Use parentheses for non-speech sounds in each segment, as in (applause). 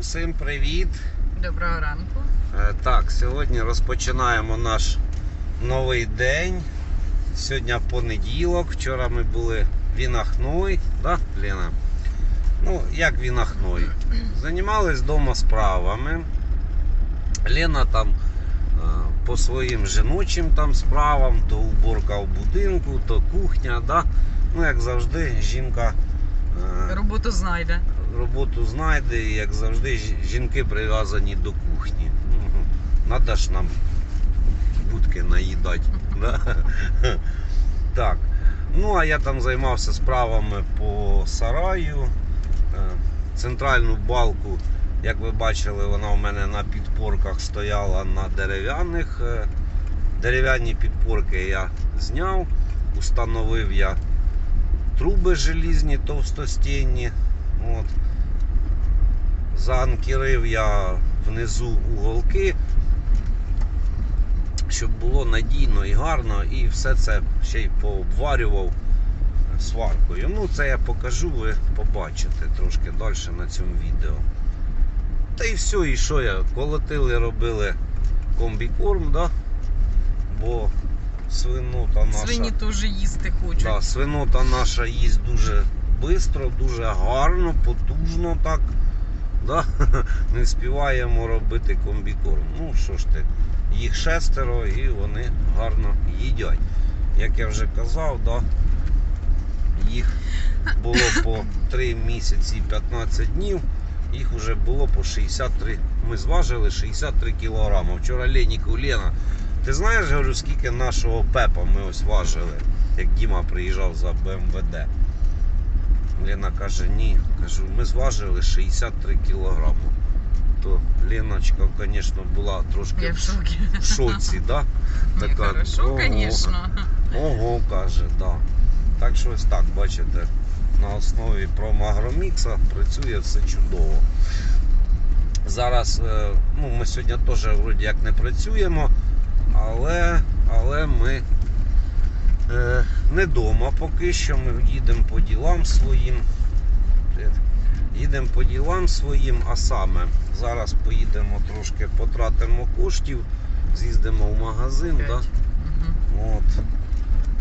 Усім привіт! Доброго ранку. Е, Так, сьогодні розпочинаємо наш новий день. Сьогодні понеділок. Вчора ми були в Вінахной, да, Лена? Ну, як Вінахной? Займались вдома справами. Лена там е, по своїм жіночим там справам, то уборка в будинку, то кухня, да? Ну, як завжди, жінка. е, Роботу знайде. Роботу знайде, і, як завжди, жінки прив'язані до кухні. Мгм. Надо ж нам будки наїдати. (laughs) Да? Так. Ну, а я там займався справами по сараю. Е, Центральну балку, як ви бачили, вона у мене на підпорках стояла на дерев'яних. Е, Дерев'яні підпорки я зняв, установив я труби желізні товстостінні. От. Заанкерив я внизу уголки, щоб було надійно і гарно, і все це ще й пообварював сваркою. Ну, це я покажу, ви побачите трошки далі на цьому відео. Та і все, і що я? Колотили, робили комбікорм, да? бо свинота наша. Свині теж їсти хочуть. Да, свинота наша їсть дуже швидко, дуже гарно, потужно так. Да? (laughs) Не співаємо робити комбікорм. Ну що ж ти, їх шестеро і вони гарно їдять. Як я вже казав, да, їх було по 3 місяці і 15 днів, їх вже було по 63. Ми зважили 63 кілограми. Вчора Леніку Лена. Ти знаєш, говорю, скільки нашого пепа ми ось важили, як Діма приїжджав за БМВД. Лена каже, ні. Кажу, ми зважили 63 кілограми. То Леночка, звісно, була трошки Я в шокі. в шоці, да? Така, звісно. Ого, каже, да. Так що ось так, бачите, на основі промагромікса працює все чудово. Зараз, е, ну, ми сьогодні теж вроді як не працюємо, але, але ми не вдома поки що. Ми їдемо по ділам своїм. Їдемо по ділам своїм, а саме зараз поїдемо трошки потратимо коштів, з'їздимо в магазин. Да? От.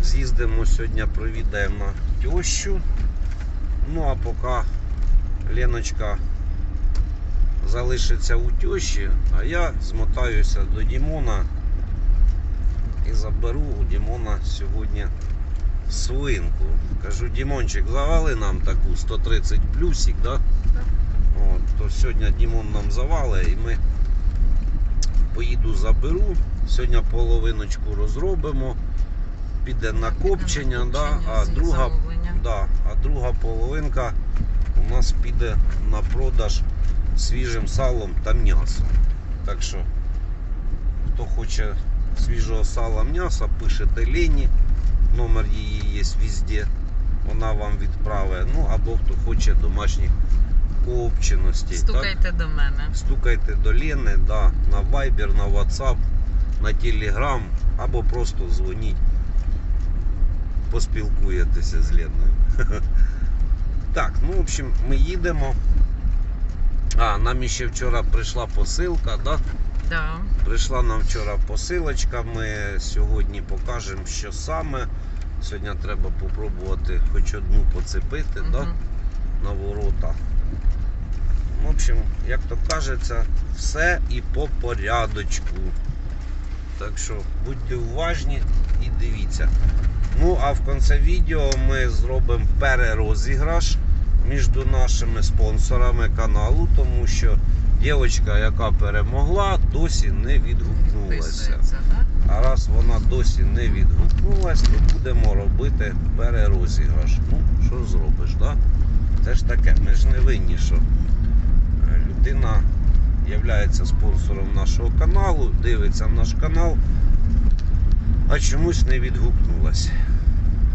З'їздимо сьогодні, провідаємо тещу. Ну а поки Леночка залишиться у тещі, а я змотаюся до Дімона і заберу у Дімона сьогодні свинку. Кажу, Дімончик, завали нам таку 130 плюсик, да? От, то сьогодні Дімон нам завали і ми поїду заберу. Сьогодні половиночку розробимо. Піде на копчення, да, а друга, да, а друга половинка у нас піде на продаж свіжим салом та м'ясом. Так що, хто хоче свіжого сала м'яса, пишете Лені. Номер її є везде. Вона вам відправить. Ну або хто хоче домашніх копченостей. так? Стукайте до мене. Стукайте до Лени, да, на Viber, на WhatsApp, на Telegram або просто дзвоніть, поспілкуєтеся з Леною. (laughs) Так, ну в общем, ми їдемо. А, нам ще вчора прийшла посилка, да? Да. Прийшла нам вчора посилочка. Ми сьогодні покажемо, що саме. Сьогодні треба попробувати хоч одну поцепити, да? На ворота. В общем, як то кажеться, все і по порядочку. Так що будьте уважні і дивіться. Ну, а в кінці відео ми зробимо перерозіграш між нашими спонсорами каналу, тому що дівчинка, яка перемогла, досі не відгукнулася. А раз вона досі не відгукнулась, то будемо робити перерозіграш. Ну, що зробиш, да? Це ж таке, ми ж не винні, що е, людина є спонсором нашого каналу, дивиться наш канал, а чомусь не відгукнулась.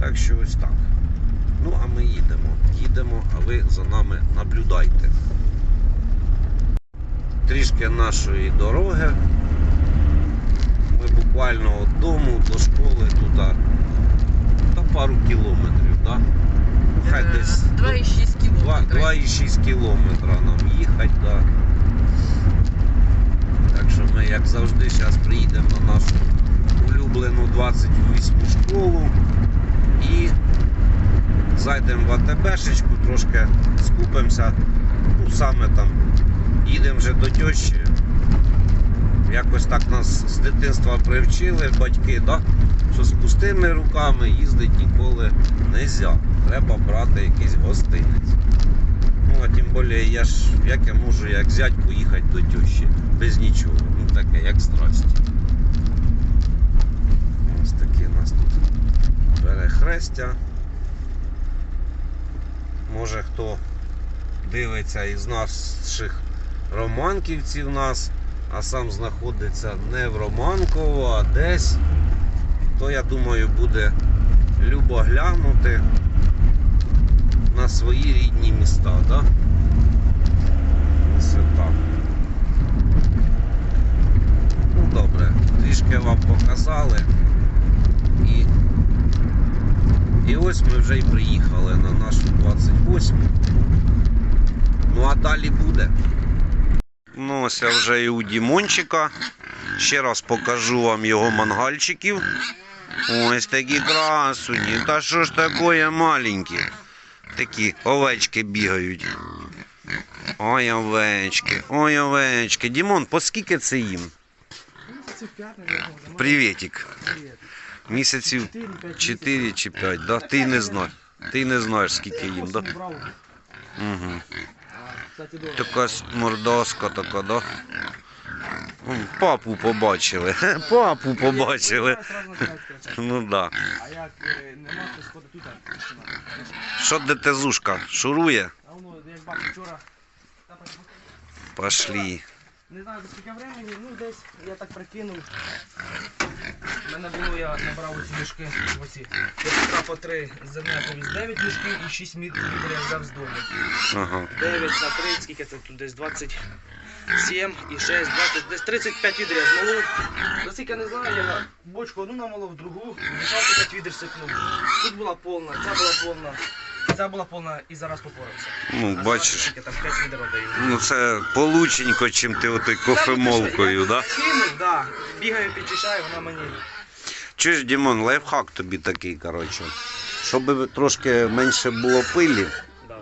Так що ось так. Ну, а ми їдемо. Їдемо, а ви за нами наблюдайте трішки нашої дороги. Ми буквально від дому до школи туди та пару кілометрів. Да? Хай десь 2,6 кілометра. 2,6 кілометра нам їхати, Да. так що ми, як завжди, зараз приїдемо на нашу улюблену 28 школу і зайдемо в АТБшечку, трошки скупимося, ну саме там їдемо вже до тещі. Якось так нас з дитинства привчили батьки, да? що з пустими руками їздити ніколи не можна. Треба брати якийсь гостинець. Ну, а тим більше, я ж, як я можу, як зять, поїхати до тещі без нічого. Ну таке, як страсть. Ось такі у нас тут перехрестя. Може хто дивиться із наших романківців нас, а сам знаходиться не в Романково, а десь, то я думаю буде любо глянути на свої рідні міста, да? Ось так. Ну добре, трішки вам показали. І, і ось ми вже й приїхали на нашу 28. Ну а далі буде. Ну, ось вже і у Дімончика. Ще раз покажу вам його мангальчиків. Ось такі красуні. Та що ж таке маленькі? Такі овечки бігають. Ой, овечки, ой, овечки. Дімон, по скільки це їм? Місяців 5, наверное. Привітик. Місяців 4-5 4 чи 5, да? Ти не знаєш. Ти не знаєш, скільки їм, да? Угу. Така мордоска така, да? Папу побачили. (laughs) Папу побачили. Ну да. А як нема, то сходи тут. Що ДТЗушка? Шурує? Пошли. Не знаю до скільки времени, ну десь я так прикинув. У мене було, я набрав оці мішки, оці. По три зерна повіз 9 мішків і 6 мітрів я взяв з дому. Ага. 9 на 3, скільки це тут десь 27 і 6, 20, десь 35 відер я змолов. Наскільки я не знаю, я бочку одну намолов, другу, мішав 5 відер сипнув. Тут була повна, ця була повна, ця була повна і зараз попорався. Ну, бачиш. там 5 відер отдаю. Ну це полученько, чим ти отой кофемолкою, да? Кинув, да. Бігаю, підчищаю, вона мені. Чуєш, Дімон, лайфхак тобі такий, коротше. Щоб трошки менше було пилі, Да.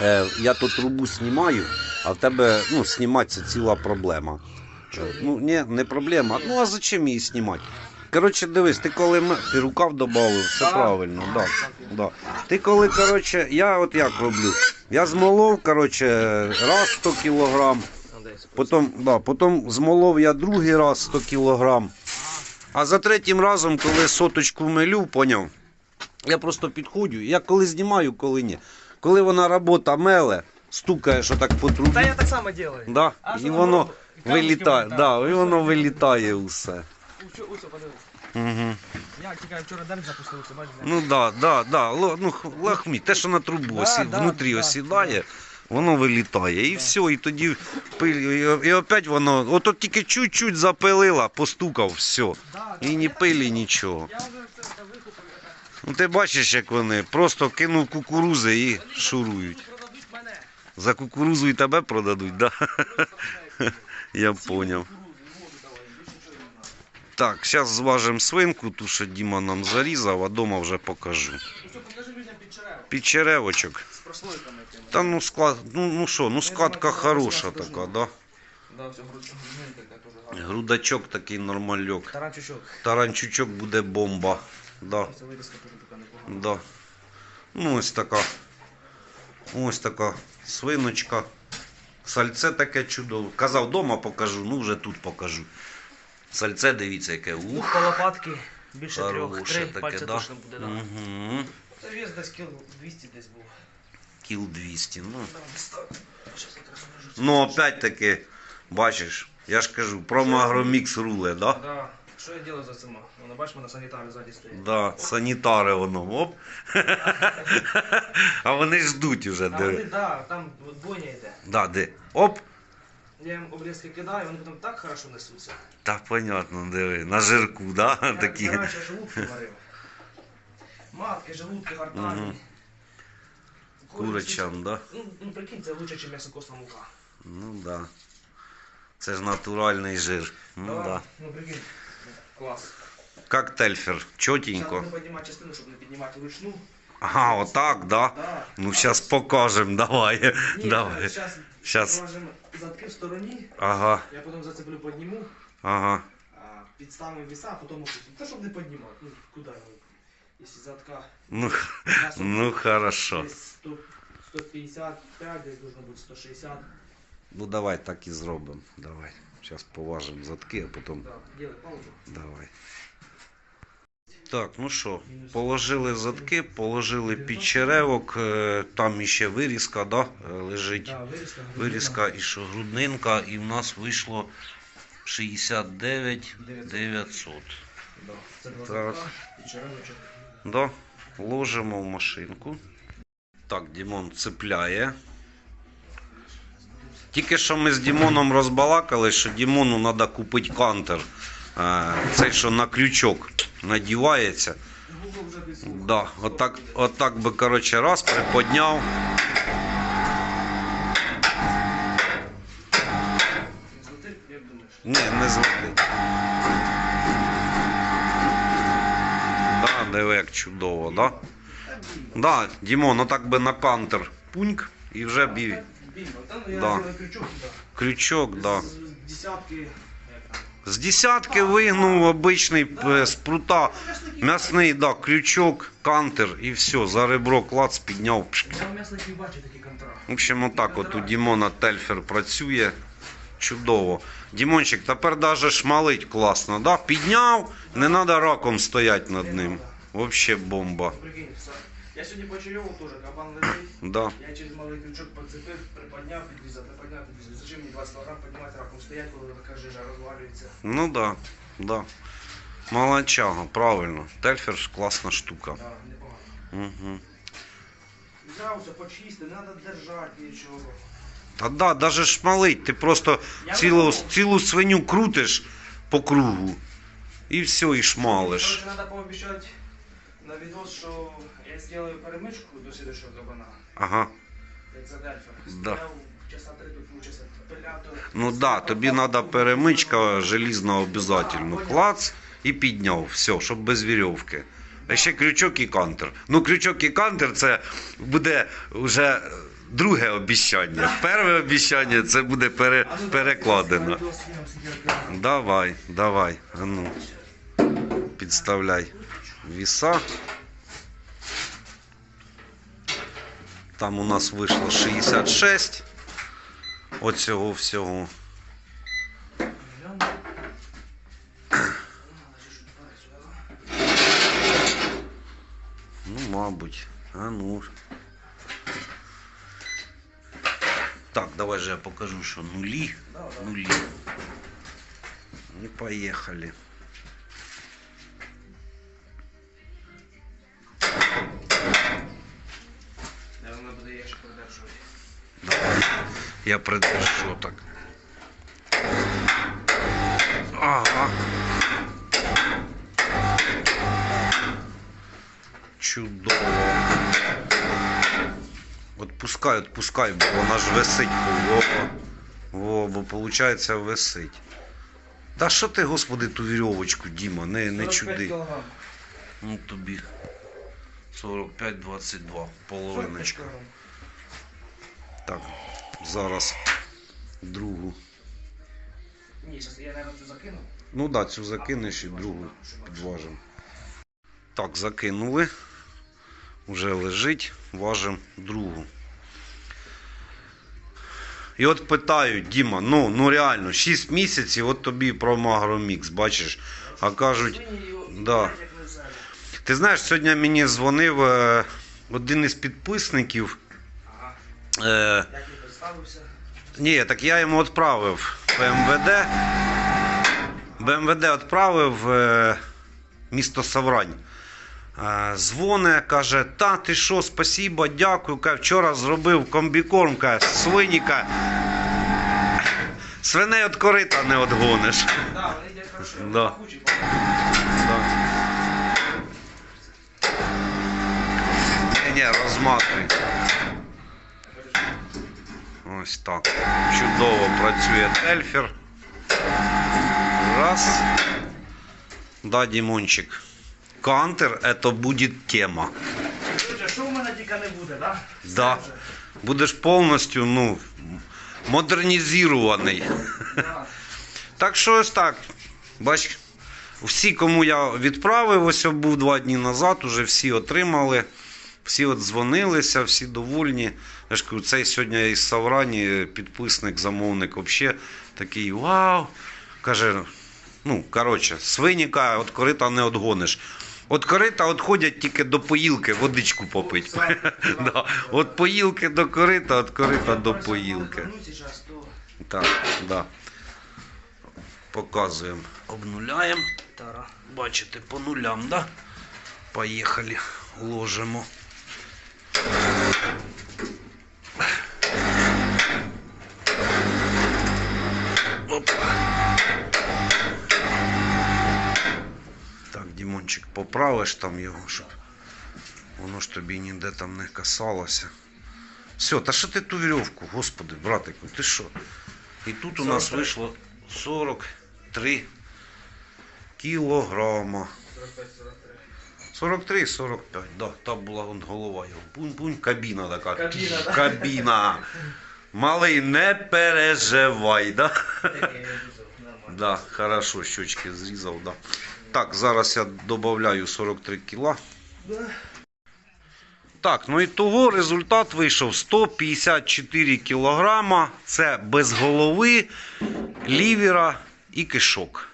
е, я тут трубу знімаю, а в тебе ну, знімати це ціла проблема. Е, Ну, ні, не проблема. Ну а зачем її знімати? Коротше, дивись, ти коли ти рукав додав, все правильно, да. Да. Ти коли, коротше, я от як роблю. Я змолов, коротше, раз 100 кілограм, потім, да, потім змолов я другий раз 100 кілограм. А за третім разом, коли соточку милю, поняв, я просто підходжу, я коли знімаю, коли ні. Коли вона робота меле, стукає, що так по трубі, Та я так само делаю. да, А і воно вилітає, да, і воно вилітає усе. Усьо, усьо, подивись. Угу. Я тільки вчора день запустився, бачиш? Ну да, да, да. Ло- Ну, х- лахмі, те, що на трубу Да, осі, да, внутрі да, осідає, воно вилітає. І все, і тоді пиль, і, і опять воно, от от тільки чуть-чуть запилила, постукав, все. Да, І ні пилі, нічого. Я вже все це викупив. Ну ти бачиш, як вони просто кинув кукурузи і шурують. Продадуть мене. За кукурузу і тебе продадуть, да? (laughs) Я поняв. Так, зараз зважимо свинку, ту, що Діма нам зарізав, а дома вже покажу. Під черевочок. З прослойками тими. Та ну склад, ну, ну що, ну складка хороша така, да? Да, все, така теж гарна. Грудачок такий нормальок. Таранчучок. Таранчучок буде бомба. Да, Це вирізка теж така непогана. да. Ну ось така. Ось така свиночка. Сальце таке чудове. Казав, дома покажу, ну вже тут покажу. Сальце, дивіться, яке. Ух, по лопатки більше трьох, три таке, пальця да? точно буде, да. Угу. Це вес десь кіл 200 десь був. Кіл 200. Ну, ну опять таки, бачиш, я ж кажу, промагромікс руле, да? Да. Що я делаю за цим? Воно бачиш, мене санітари ззаді стоять. Да, санітари воно. Оп. (laughs) А вони ждуть уже. А вони, Де. да, там от бойня йде. Да, де. Оп. Я їм обрізки кидаю, вони потім так хорошо несуться. Та понятно, диви. На жирку, да? Я, Такі. я раніше желудки варив. Матки, желудки, гортані. Мгм. Курочам, да? Ну, ну прикинь, це лучше, ніж м'ясокосна мука. Ну да. Це ж натуральний жир. Ну да. Ну прикинь. Клас. Как тельфер, чотенько. не піднімати частину, щоб не піднімати вручну. Ага, отак, да? Да. Ну, зараз покажемо, давай. Ні, (laughs) давай. зараз Щас. задки в стороні, Ага, я потім зацеплю, підніму, ага. підставимо віса, а потім опустимо. Та щоб не піднімати, ну куди його? Якщо задка Ну, (laughs) ну хорошо. десь 100, 155, десь должно бути 160. Ну давай так і зробимо. Давай. Зараз поважимо задки, а потім. Да, делай паузу. Давай. Так, ну що, положили задки, положили під черевок, е, там іще вирізка, да, е, лежить. Вирізка. І що груднинка, і в нас вийшло 69 900. Да, це два Так. Да, ложимо в машинку. Так, Дімон цепляє. Тільки що ми з Дімоном розбалакали, що Дімону треба купити кантер. Е, Цей, що на крючок надівається. Да, отак, отак би, коротше, раз приподняв. Не не злетить. Да, диви, як чудово, да? Да, Дімон, отак би на кантер пуньк і вже бі. Та Бімба. Та ну Да. крючок, да. Крючок, да. Десятки. З десятки вигнув обичний е, з прута. М'ясний, да, крючок, кантер і все, за ребро клац підняв. В общем, отак от у Дімона тельфер працює. Чудово. Дімончик, тепер даже шмалить класно, да? Підняв, не треба раком стояти над ним. Вообще бомба. Я сьогодні по теж кабан лежить. Да. Я через малий крючок поцепив, приподняв, підрізав, приподняв, підрізав. Зачем мені 20 кг піднімати раком стоять, коли така жижа розвалюється. Ну да, да. Молодчага, правильно. Тельфер ж класна штука. Да, непогано. Угу. Взявся, почисти, не треба держати нічого. Та да, даже шмалить. Ти просто Я цілу, цілу свиню крутиш по кругу. І все, і шмалиш. Короче, треба пообіцяти на відос, що я зроблю перемичку до слідчого кабана. Ага. Як за дельфер. Да. Стояв часа три тут мучився. Апелятор. Ну да, тобі треба перемичка желізна обов'язково. Клац і підняв. Все, щоб без вірьовки. А ще крючок і кантер. Ну, крючок і кантер це буде вже друге обіцяння. Перше обіцяння це буде пере, ну, перекладено. давай Давай, давай. А ну, підставляй віса. Там у нас вийшло 66. Оцього всього. гляну. Ну, значить, що тепер сюди. Ну, мабуть. А ну. ж. Так, давай же я покажу, що нулі. Да, да. Нулі. І поїхали. Я придержу так. Ага. Чудово. Отпускай, отпускай, бо вона ж висить. Во, во, бо виходить висить. Та що ти, господи, ту вірьовочку, Діма, не, не чуди. Ну тобі 45-22, половиночка. Так, зараз другу. Ні, зараз я, наверное, цю закину. Ну так, да, цю закинеш і другу підважимо. Так, закинули. Уже лежить, важимо другу. І от питають, Діма, ну, ну реально, 6 місяців, от тобі про Магромікс, бачиш. А кажуть, да. ти знаєш, сьогодні мені дзвонив е, один із підписників. Ага. Е, Ні, так я йому відправив БМВД. БМВД відправив е, місто Саврань. Е, Дзвоне, каже, та ти що, спасіба, дякую. Каже, вчора зробив комбікорм, каже, свиніка. Свиней від корита не відгониш. Да. Да. Да. Ні, ні, розматуй. Ось так. Чудово працює тельфер. Раз. Да, Дімончик. Кантер это будет тема. Що Російська не буде, так? Да. Будеш повністю ну, модернізований. Да? Так що ось так. Бач, всі, кому я відправив, ось був два дні назад, уже всі отримали, всі от дзвонилися, всі довольні. Я ж кажу, цей сьогодні із Саврані підписник, замовник, взагалі такий вау. Каже, ну, коротше, свиніка від корита не одгониш. От корита відходять тільки до поїлки, водичку попить. (laughs) Да. От поїлки до корита, від корита до поїлки. Так, да. Показуємо. Обнуляємо. Бачите, по нулям, да? Поїхали. Ложимо. Дімончик, поправиш там його, щоб воно ж тобі ніде там не касалося. Все, та що ти ту вірьовку, господи, братику, ти що? І тут у нас 43. вийшло 43 кілограма. 43-45, да, там була вон голова його. Пунь-пунь, кабіна така. Кабіна, да. Кабіна. Малий, не переживай, да? Да, хорошо, щочки зрізав, да. Так, зараз я додаю 43 кіла. Так, ну і того результат вийшов 154 кілограма. Це без голови, лівера і кишок.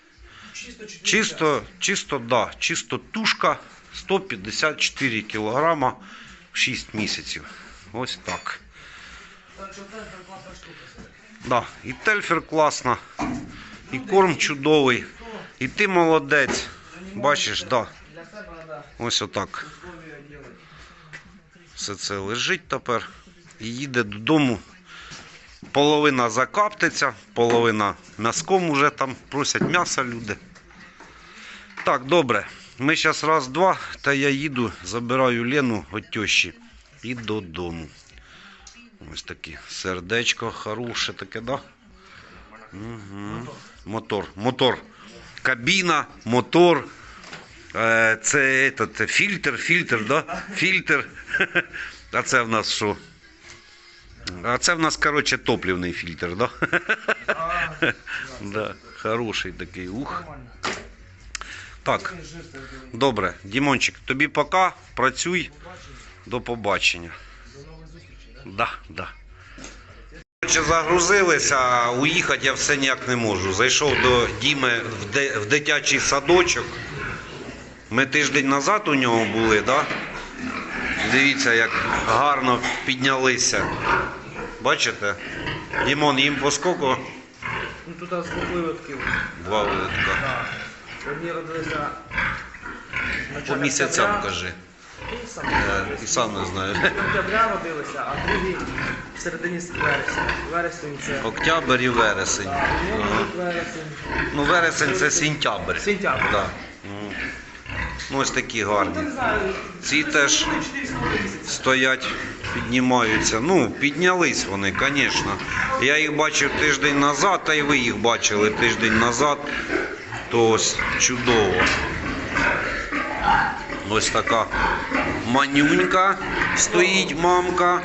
Чисто, Чисто, чисто, да, чисто тушка 154 кілограма в 6 місяців. Ось так. Да, і тельфер класна, і корм чудовий, і ти молодець. Бачиш, да, ось отак. Все це лежить тепер і їде додому. Половина закаптиться, половина м'яском уже там просять м'яса люди. Так, добре. Ми зараз раз-два, та я їду, забираю Лену від тещі і додому. Ось таке сердечко хороше таке, да? Угу. Мотор, мотор. Кабіна, мотор. Е, Це этот, фільтр, фільтр, да? Фільтр. (laughs) А це в нас що? А це в нас, коротше, топлівний фільтр, да? (laughs) Да, хороший такий. Ух. Так, добре. Дімончик, тобі пока, працюй, до побачення. До нових зустрічей. да? Да, загрузилися, а уїхати я все ніяк не можу. Зайшов до Діми в, дитячий садочок. Ми тиждень назад у нього були, да? Дивіться, як гарно піднялися. Бачите? Дімон, їм по скільки? Ну тут з двох виводків. Два вилитка. Одні родилися По місяцям кажи. І сам, і сам не знаю. октября родилися, а другі в середині вересня. Вересень це. Октябрь і вересень. Так, Ага. вересень. Ну, вересень це сентябрь. Сентябрь. Да. Ну, Ну, ось такі Ну, гарні. не знаю. Ці теж були 4,5 місяці. стоять, піднімаються. Ну, піднялись вони, звісно. Я їх бачив тиждень назад, та й ви їх бачили тиждень назад. То ось чудово. Ось така манюнька стоїть мамка,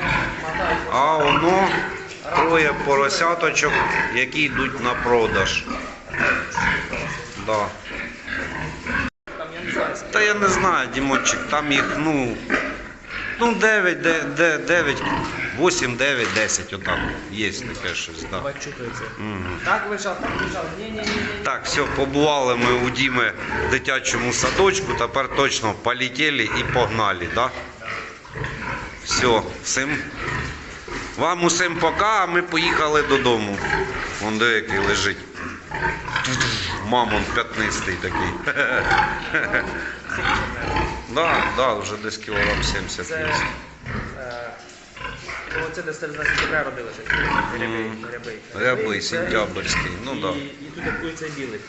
а воно троє поросяточок, які йдуть на продаж. Да. Та я не знаю, Дімончик, там їх, ну, ну 9, де, де, 9, 8, 9, 10, отак. Є таке щось, так. Да. Мгм. Так лежав, так лежав. Ні-ні-ні. Так, все, побували ми у Діми в дитячому садочку, тепер точно полетіли і погнали, да? Все, всім. Вам усім пока, а ми поїхали додому. Вон де який лежить. Мамон п'ятнистий такий. (laughs) Да, да, вже десь кілограм 70 Це, є. е, оце десь середина сентября родилися. Рябий. Рябий, Рябий, сентябрьський, ну і. І тут як цей білий.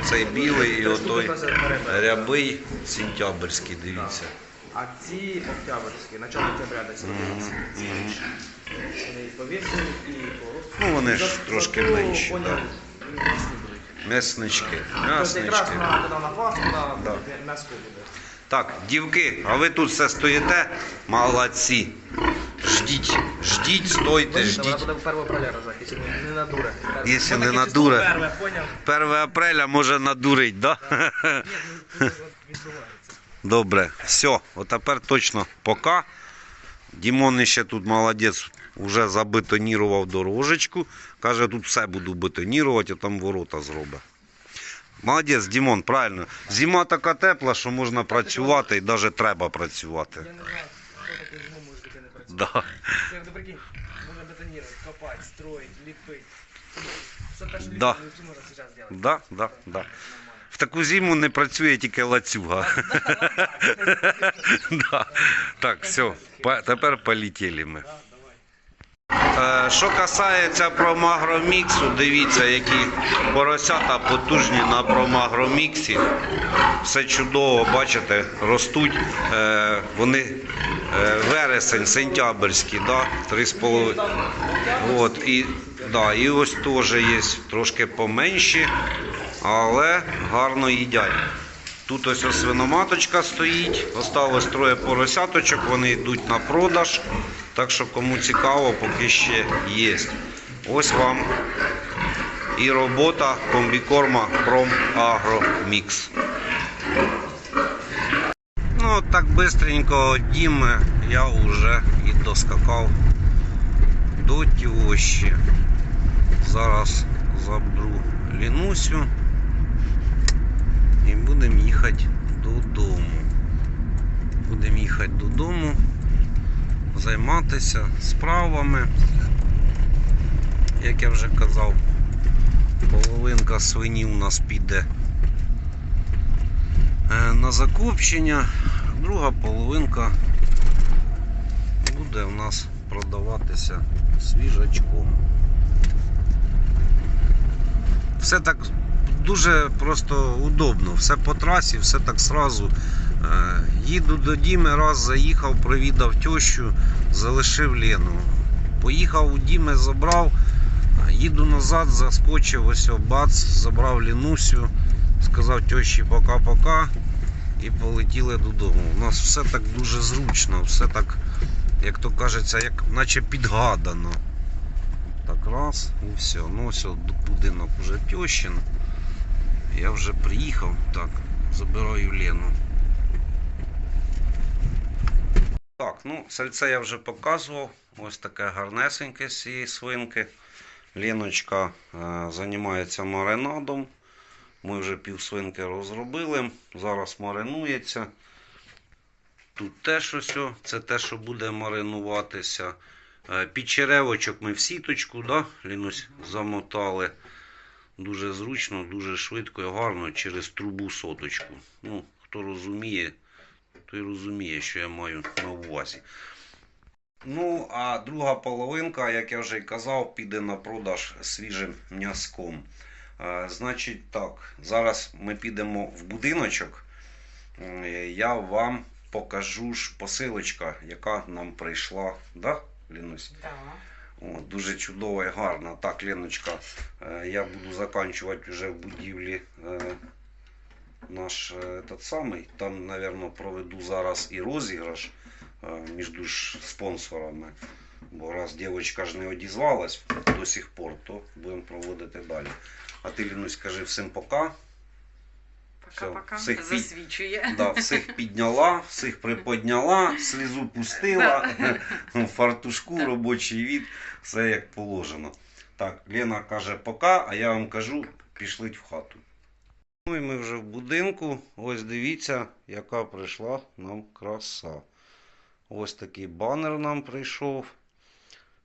Оцей білий і штука отой рябий. рябий сентябрьський, дивіться. А ці октябрьські, начало октября десь родилися. Вони і і по росту. Ну, вони ж трошки зато менші, вони да. м'ясні будуть. М'яснички. Тобто якраз М'яснички. на, тоді на Пасху, на м'яско буде. Так, дівки, а ви тут все стоїте? Молодці. Ждіть, ждіть, стойте, ждіть. 1 апреля якщо не поняв? 1 апреля може надурить, да? Ну. (laughs) Добре, все, от тепер точно пока. Дімон ще тут молодець, вже забетонірував дорожечку. Каже, тут все буду бетонірувати, а там ворота зробить. Молодець, Дімон, правильно. Зима така тепла, що можна працювати і навіть треба працювати. Я не знаю, хто такий зиму може таке не працювати. Да. Як ну, прикинь, можна бетонувати, копати, строїти, ліпити. Все те, що Да. ліпити, можна зараз робити. Да, да, да. В таку зиму не працює тільки лацюга. (laughs) (laughs) Да. Так, все, по- тепер полетіли ми. Е, Що касається промагроміксу, дивіться, які поросята потужні на промагроміксі. Все чудово, бачите, ростуть. Е, Вони е, вересень, сентябрьські, да, 3,5. От, і, да, і ось теж є трошки поменші, але гарно їдять. Тут ось ось свиноматочка стоїть, осталось троє поросяточок, вони йдуть на продаж. Так що кому цікаво, поки ще є. Ось вам і робота комбікорма Mix. Ну, от так бистренько від я вже і доскакав до тьощі. Зараз заберу Лінусю і будемо їхати додому. Будемо їхати додому, займатися справами. Як я вже казав, половинка свині у нас піде е, на закупчення, друга половинка буде у нас продаватися свіжачком. Все так дуже просто удобно, все по трасі, все так сразу. Е, Їду до Діми, раз заїхав, провідав тещу, залишив Лену. Поїхав у Діми, забрав, їду назад, заскочив, ось бац, забрав Лінусю, сказав тещі пока-пока і полетіли додому. У нас все так дуже зручно, все так, як то кажеться, як наче підгадано. Так, раз і все. Ну ось будинок уже тещин. Я вже приїхав. Так, забираю Лену. Так, ну, сальце я вже показував. Ось таке гарнесеньке з цієї свинки. Леночка е, займається маринадом. Ми вже пів свинки розробили. Зараз маринується. Тут теж ось, це те, що буде маринуватися. Е, Під черевочок ми в сіточку, да, Лінусь, замотали. Дуже зручно, дуже швидко і гарно через трубу соточку. Ну, хто розуміє, той розуміє, що я маю на увазі. Ну, а друга половинка, як я вже й казав, піде на продаж свіжим м'язком. Е, Значить так, зараз ми підемо в будиночок. Е, Я вам покажу ж посилочка, яка нам прийшла. Да, Лінусь? Так. О, дуже чудова і гарна. Так, Леночка, е, я буду заканчувати вже в будівлі наш е, этот самий. Там, напевно, проведу зараз і розіграш е, між спонсорами. Бо раз дівчинка ж не одізвалась до сих пор, то будемо проводити далі. А ти, Лінусь, скажи всім пока. Пока-пока. Всіх Засвічує. Да, всіх підняла, всіх приподняла, слізу пустила, (laughs) фартушку, робочий від, все як положено. Так, Лена каже пока, а я вам кажу, пішліть в хату. Ну і ми вже в будинку. Ось дивіться, яка прийшла нам краса. Ось такий банер нам прийшов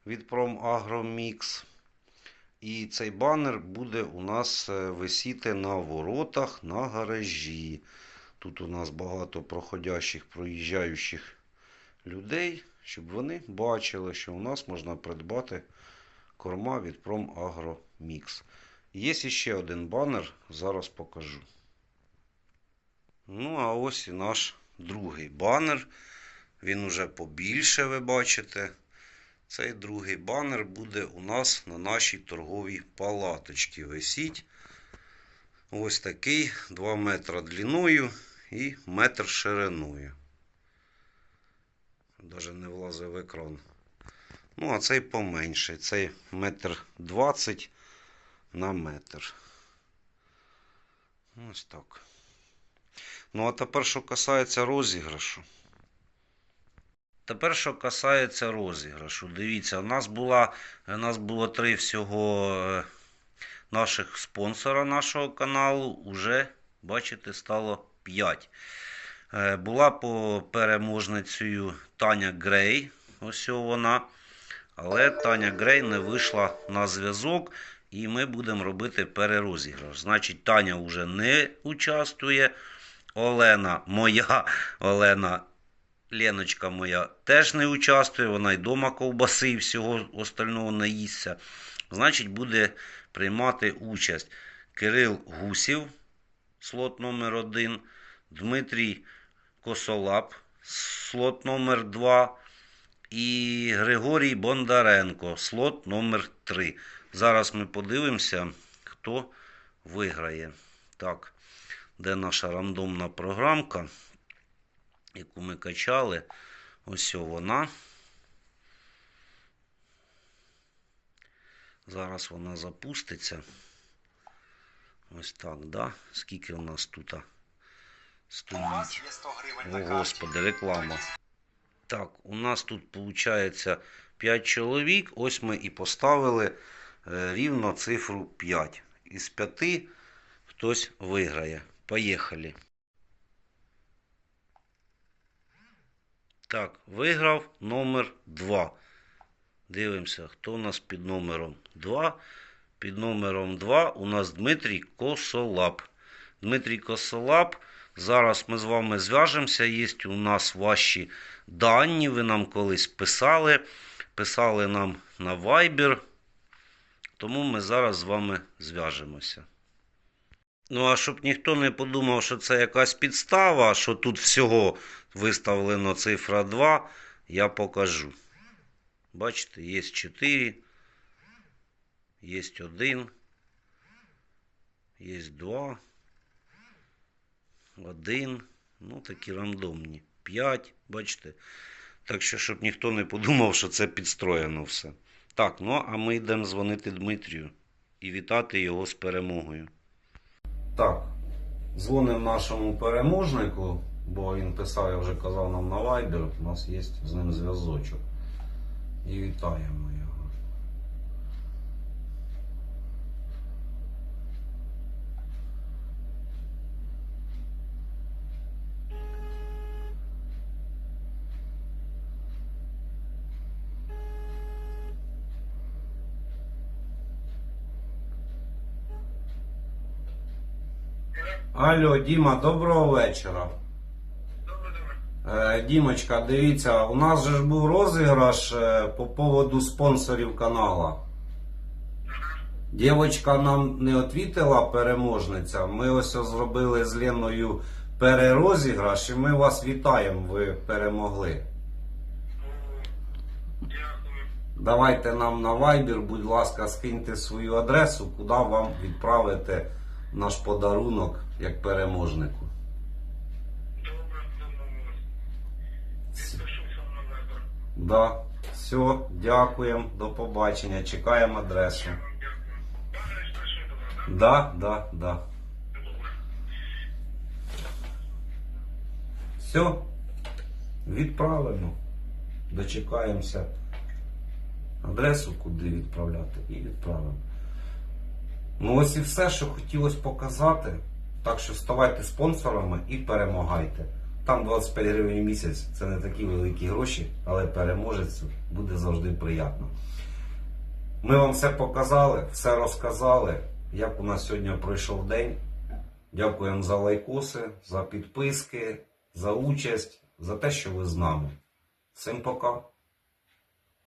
від PromAgroMix. І цей банер буде у нас е, висіти на воротах на гаражі. Тут у нас багато проходящих, проїжджаючих людей, щоб вони бачили, що у нас можна придбати корма від PromAgroMix. Є ще один банер, зараз покажу. Ну, а ось і наш другий банер. Він уже побільше, ви бачите. Цей другий банер буде у нас на нашій торговій палаточці висіть. Ось такий 2 метра длиною і метр шириною. Даже не влазить в екран. Ну, а цей поменший. Цей метр двадцять на метр. Ось так. Ну, а тепер, що касається розіграшу. Тепер, що касається розіграшу. Дивіться, у нас, була, у нас було три всього е, наших спонсора нашого каналу. Уже, бачите, стало 5. Була по переможницею Таня Грей. Ось вона. Але Таня Грей не вийшла на зв'язок. І ми будемо робити перерозіграш. Значить, Таня вже не участвує. Олена, моя Олена, Леночка моя теж не участвує. Вона й дома ковбаси і всього остального наїсться. Значить, буде приймати участь Кирил Гусів, слот номер 1 Дмитрій Косолап, слот номер 2 і Григорій Бондаренко, слот номер 3 Зараз ми подивимося, хто виграє. Так, де наша рандомна програмка, яку ми качали. Ось вона. Зараз вона запуститься. Ось так, да? Скільки у нас тут стоїть? О, Господи, реклама. Так, у нас тут виходить 5 чоловік. Ось ми і поставили рівно цифру 5. Із 5 хтось виграє. Поїхали. Так, виграв номер 2. Дивимося, хто у нас під номером 2. Під номером 2 у нас Дмитрій Косолап. Дмитрій Косолап. Зараз ми з вами зв'яжемося. Є у нас ваші дані. Ви нам колись писали. Писали нам на Viber. Тому ми зараз з вами зв'яжемося. Ну, а щоб ніхто не подумав, що це якась підстава, що тут всього виставлено цифра 2, я покажу. Бачите, є 4, є 1, є 2, 1, ну такі рандомні. 5, бачите. Так що, щоб ніхто не подумав, що це підстроєно все. Так, ну а ми йдемо дзвонити Дмитрію і вітати його з перемогою. Так, дзвонимо нашому переможнику, бо він писав, я вже казав нам на Viber, у нас є з ним зв'язочок. І вітаємо його. Алло, Діма, доброго вечора. Е, Дімочка, дивіться, у нас же ж був розіграш е, по поводу спонсорів канала. Дівочка нам не відвітила переможниця. Ми ось зробили з Леною перерозіграш і ми вас вітаємо, ви перемогли. Давайте нам на Viber, будь ласка, скиньте свою адресу, куди вам відправити наш подарунок як переможнику. Добре, домовились. Підпишуся на. Да. Все, дякуємо, до побачення. Чекаємо адресу. Дякую. Адрес пиши, добре, так? Да, да, да. Все. Відправимо. Дочекаємося адресу, куди відправляти, і відправимо. Ну ось і все, що хотілося показати. Так що ставайте спонсорами і перемагайте. Там 25 гривень в місяць це не такі великі гроші, але переможець буде завжди приємно. Ми вам все показали, все розказали, як у нас сьогодні пройшов день. Дякуємо за лайкоси, за підписки, за участь, за те, що ви з нами. Всім пока!